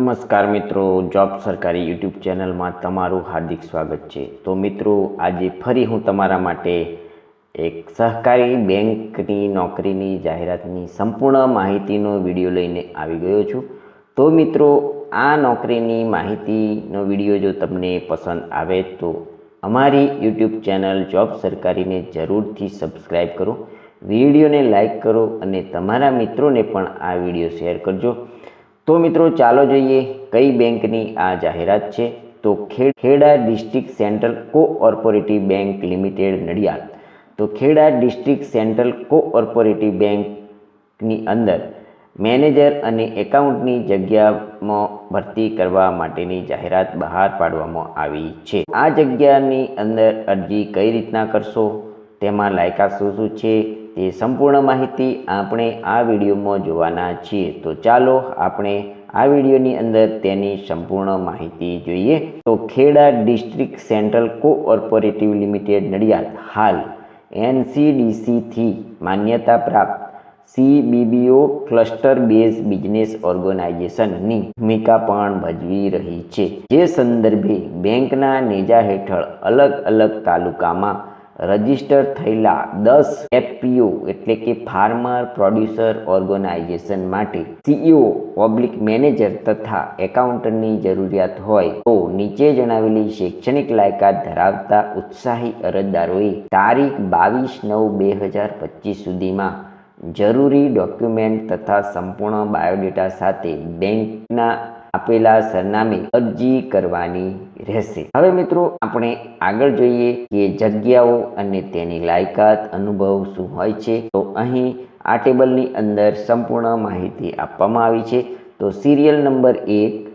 નમસ્કાર મિત્રો, જોબ સરકારી યુટ્યુબ ચેનલમાં તમારું હાર્દિક સ્વાગત છે. તો મિત્રો, આજે ફરી હું તમારા માટે એક સહકારી બેંકની નોકરીની જાહેરાતની સંપૂર્ણ માહિતીનો વીડિયો લઈને આવી ગયો છું. તો મિત્રો, આ નોકરીની માહિતીનો વીડિયો જો તમને પસંદ આવે તો અમારી યુટ્યુબ ચેનલ જોબ સરકારીને જરૂરથી સબસ્ક્રાઈબ કરો. વિડીયોને લાઈક કરો અને તમારા મિત્રોને પણ આ વીડિયો શેર કરજો. તો મિત્રો ચાલો જોઈએ કઈ બેંકની આ જાહેરાત છે. તો Kheda district central cooperative bank limited Nadiad. તો ખેડા ડિસ્ટ્રિક્ટ સેન્ટ્રલ કોઓપરેટિવ બેંકની અંદર મેનેજર અને એકાઉન્ટની જગ્યામાં ભરતી કરવા માટેની જાહેરાત બહાર પાડવામાં આવી છે. આ જગ્યાની અંદર અરજી કઈ રીતના કરશો? તેમાં લાયકાત શું શું છે? તે સંપૂર્ણ માહિતી આપણે આ વિડીયોમાં જોવાના છીએ. તો ચાલો આપણે આ વિડીયોની અંદર તેની સંપૂર્ણ માહિતી જોઈએ. તો Kheda district central cooperative limited Nadiad, હાલ એનસીડીસીથી માન્યતા પ્રાપ્ત સીબીબીઓ ક્લસ્ટર બેઝ બિઝનેસ ઓર્ગેનાઇઝેશનની ભૂમિકા પણ ભજવી રહી છે. જે સંદર્ભે બેંકના નેજા હેઠળ અલગ અલગ તાલુકામાં રજિસ્ટર થયેલા દસ એફપીઓ એટલે કે ફાર્મર પ્રોડ્યુસર ઓર્ગેનાઇઝેશન માટે સીઈઓ ઓબ્લિક મેનેજર તથા એકાઉન્ટની જરૂરિયાત હોય તો નીચે જણાવેલી શૈક્ષણિક લાયકાત ધરાવતા ઉત્સાહી અરજદારોએ તારીખ બાવીસ નવ બે હજાર પચીસ સુધીમાં જરૂરી ડોક્યુમેન્ટ તથા સંપૂર્ણ બાયોડેટા સાથે બેંકના આપેલા સરનામે અરજી કરવાની રહેશે. હવે મિત્રો, આપણે આગળ જોઈએ કે જગ્યાઓ અને તેની લાયકાત, અનુભવ શું હોય છે? તો અહીં આ ટેબલની અંદર સંપૂર્ણ માહિતી આપવામાં આવી છે. તો સિરિયલ નંબર એક,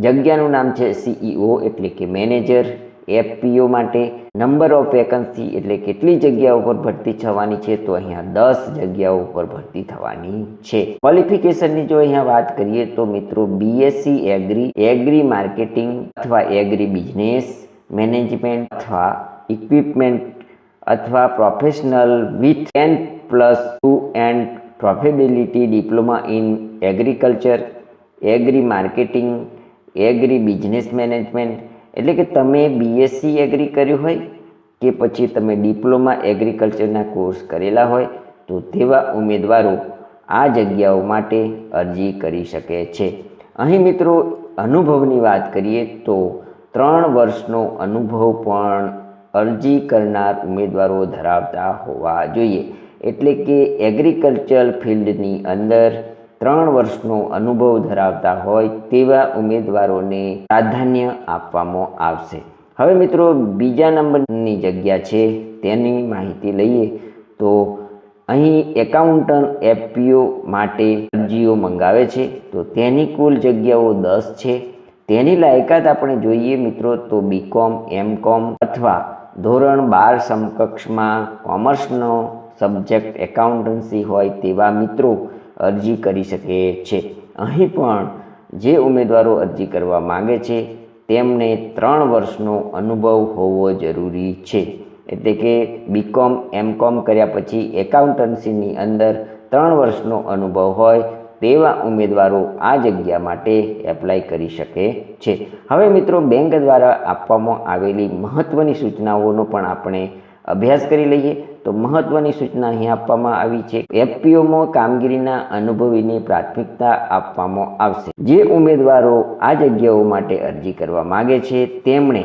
જગ્યાનું નામ છે સીઈઓ એટલે કે મેનેજર. એફપીઓ માટે નંબર ઓફ વેકન્સી એટલે કેટલી જગ્યાઓ પર ભરતી થવાની છે તો અહીંયા દસ જગ્યાઓ પર ભરતી થવાની છે. ક્વોલિફિકેશનની જો અહીંયા વાત કરીએ તો મિત્રો બીએસસી એગ્રી એગ્રી માર્કેટિંગ અથવા એગ્રી બિઝનેસ મેનેજમેન્ટ અથવા ઇક્વિપમેન્ટ અથવા professional with ten plus two and profitability diploma in agriculture agri marketing agri business management એટલે કે તમે બીએસસી એગ્રી કર્યું હોય કે પછી તમે ડિપ્લોમા એગ્રીકલ્ચરના કોર્સ કરેલા હોય, તો તેવા ઉમેદવારો આ જગ્યાઓ માટે અરજી કરી શકે છે. અહીં મિત્રો અનુભવની વાત કરીએ તો ત્રણ વર્ષનો અનુભવ પણ અરજી કરનાર ઉમેદવારો ધરાવતા હોવા જોઈએ. એટલે કે એગ્રીકલ્ચર ફિલ્ડની અંદર ત્રણ વર્ષનો અનુભવ ધરાવતા હોય તેવા ઉમેદવારોને પ્રાધાન્ય આપવામાં આવશે. હવે મિત્રો, બીજા નંબરની જગ્યા છે, તેની માહિતી લઈએ તો અહીં એકાઉન્ટન્ટ એફપીઓ માટે અરજીઓ મંગાવે છે. તો તેની કુલ જગ્યાઓ દસ છે. તેની લાયકાત આપણે જોઈએ મિત્રો તો બીકોમ, એમકોમ અથવા ધોરણ બાર સમકક્ષમાં કોમર્સનો સબ્જેક્ટ એકાઉન્ટન્સી હોય તેવા મિત્રો અરજી કરી શકે છે. અહીં પણ જે ઉમેદવારો અરજી કરવા માગે છે, તેમને ત્રણ વર્ષનો અનુભવ હોવો જરૂરી છે. એટલે કે બીકોમ એમકોમ કર્યા પછી એકાઉન્ટન્સીની અંદર ત્રણ વર્ષનો અનુભવ હોય, તેવા ઉમેદવારો આ જગ્યા માટે એપ્લાય કરી શકે છે. હવે મિત્રો, બેંક દ્વારા આપવામાં આવેલી મહત્ત્વની સૂચનાઓનો પણ આપણે અભ્યાસ કરી લઈએ, તો મહત્વની સૂચના અહીં આપવામાં આવી છે. એફપીઓમાં કામગીરીના અનુભવીને પ્રાથમિકતા આપવામાં આવશે. જે ઉમેદવારો આ જગ્યાઓ માટે અરજી કરવા માગે છે, તેમણે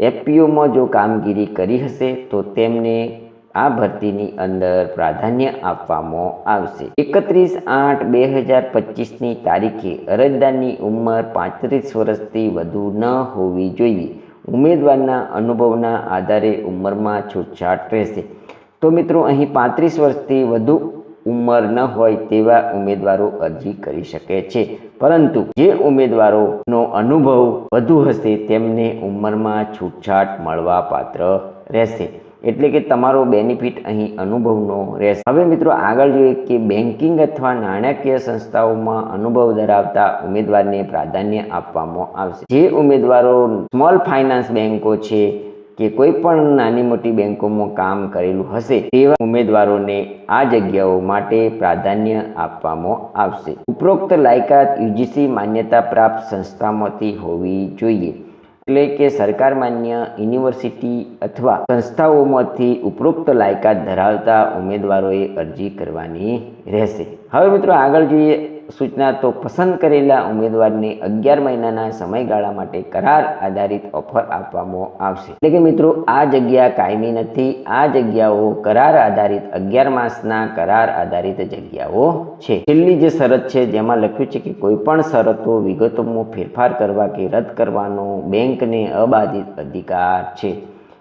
એફપીઓમાં જો કામગીરી કરી હશે, તો તેમને આ ભરતીની અંદર પ્રાધાન્ય આપવામાં આવશે. એકત્રીસ આઠ બે હજાર પચીસની તારીખે અરજદારની ઉંમર પાંત્રીસ વર્ષથી વધુ ન હોવી જોઈએ. ઉમેદવારના અનુભવના આધારે ઉંમરમાં છૂટછાટ રહેશે. તો મિત્રો, અહીં પાંત્રીસ વર્ષથી વધુ ઉંમર ન હોય તેવા ઉમેદવારો અરજી કરી શકે છે. પરંતુ જે ઉમેદવારોનો અનુભવ વધુ હશે તેમને ઉંમરમાં છૂટછાટ મળવા પાત્ર રહેશે. એટલે કે તમારો બેનિફિટ અહીં અનુભવનો રહેશે. હવે મિત્રો આગળ જોઈએ કે બેન્કિંગ અથવા નાણાકીય સંસ્થાઓમાં અનુભવ ધરાવતા ઉમેદવારને પ્રાધાન્ય આપવામાં આવશે. જે ઉમેદવારો સ્મોલ ફાઇનાન્સ બેન્કો છે કે કોઈ પણ નાની મોટી બેંકોમાં કામ કરેલું હશે, તેવા ઉમેદવારોને આ જગ્યાઓ માટે પ્રાધાન્ય આપવામાં આવશે. ઉપરોક્ત લાયકાત યુજીસી માન્યતા પ્રાપ્ત સંસ્થામાંથી હોવી જોઈએ. એટલે કે સરકાર માન્ય યુનિવર્સિટી અથવા સંસ્થાઓમાંથી ઉપરોક્ત લાયકાત ધરાવતા ઉમેદવારોએ અરજી કરવાની રહેશે. હવે મિત્રો આગળ જોઈએ સૂચના તો પસંદ કરેલા ઉમેદવારને અગિયાર મહિનાના સમયગાળા માટે કરાર આધારિત ઓફર આપવામાં આવશે. એટલે કે મિત્રો, આ જગ્યા કાયમી નથી. આ જગ્યાઓ કરાર આધારિત અગિયાર માસના કરાર આધારિત જગ્યાઓ છે. છેલ્લી જે શરત છે, જેમાં લખ્યું છે કે કોઈ પણ શરતો વિગતોમાં ફેરફાર કરવા કે રદ કરવાનો બેંકને અબાધિત અધિકાર છે.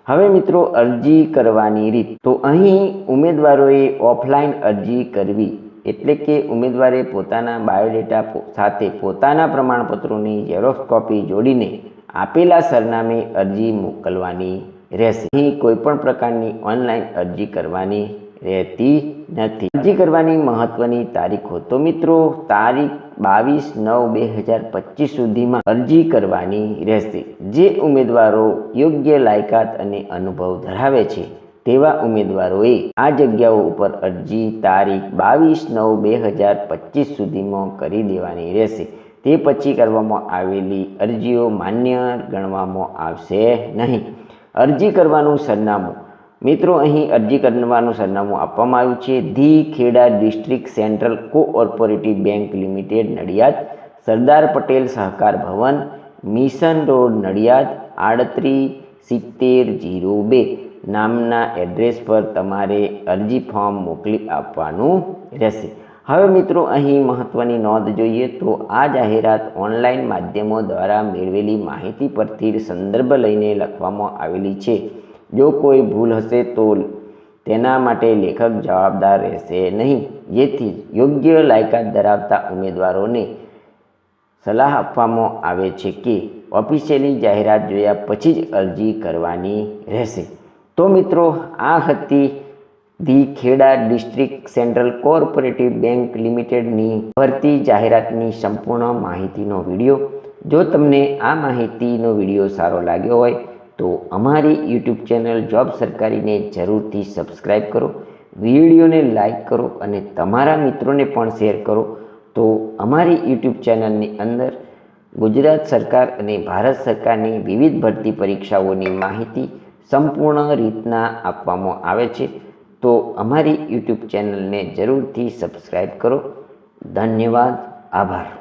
હવે મિત્રો, અરજી કરવાની રીત. તો અહીં ઉમેદવારોએ ઓફલાઈન અરજી કરવી એટલે કે ઉમેદવારે પોતાના બાયોડેટા સાથે પોતાના પ્રમાણપત્રોની ઝેરોક્સ કોપી જોડીને આપેલા સરનામે અરજી મોકલવાની રહેશે. અહીં કોઈપણ પ્રકારની ઓનલાઈન અરજી કરવાની રહેતી નથી. અરજી કરવાની મહત્વની તારીખો. તો મિત્રો, તારીખ બાવીસ નવ બે હજાર પચીસ સુધીમાં અરજી કરવાની રહેશે. જે ઉમેદવારો યોગ્ય લાયકાત અને અનુભવ ધરાવે છે તેવા ઉમેદવારોએ આ જગ્યાઓ ઉપર અરજી તારીખ બાવીસ નવ બે હજાર પચીસ સુધીમાં કરી દેવાની રહેશે. તે પછી કરવામાં આવેલી અરજીઓ માન્ય ગણવામાં આવશે નહીં. અરજી કરવાનું સરનામું. મિત્રો, અહીં અરજી કરવાનું સરનામું આપવામાં આવ્યું છે. The Kheda district central cooperative bank limited, Nadiad. Sardar Patel Sahkar Bhavan, mission road, Nadiad. આડત્રીસ સિત્તેર જીરો બે. નામના એડ્રેસ પર તમારે અરજી ફોર્મ મોકલી આપવાનું રહેશે. હવે મિત્રો, અહીં મહત્ત્વની નોંધ જોઈએ તો આ જાહેરાત ઓનલાઈન માધ્યમો દ્વારા મેળવેલી માહિતી પરથી સંદર્ભ લઈને લખવામાં આવેલી છે. જો કોઈ ભૂલ હશે તો તેના માટે લેખક જવાબદાર રહેશે નહીં. જેથી યોગ્ય લાયકાત ધરાવતા ઉમેદવારોને સલાહ આપવામાં આવે છે કે ઓફિશિયલી જાહેરાત જોયા પછી જ અરજી કરવાની રહેશે. તો મિત્રો, આ હતી the Kheda district central corporative bank લિમિટેડની ભરતી જાહેરાતની સંપૂર્ણ માહિતીનો વીડિયો. જો તમને આ માહિતીનો વીડિયો સારો લાગ્યો હોય, તો અમારી યુટ્યુબ ચેનલ જોબ સરકારીને જરૂરથી સબસ્ક્રાઈબ કરો, વિડીયોને લાઈક કરો અને તમારા મિત્રોને પણ શેર કરો. તો અમારી યુટ્યુબ ચેનલની અંદર ગુજરાત સરકાર અને ભારત સરકારની વિવિધ ભરતી પરીક્ષાઓની માહિતી સંપૂર્ણ રીતના આપવામાં આવે છે. તો અમારી યુટ્યુબ ચેનલને જરૂરથી સબસ્ક્રાઈબ કરો. ધન્યવાદ. આભાર.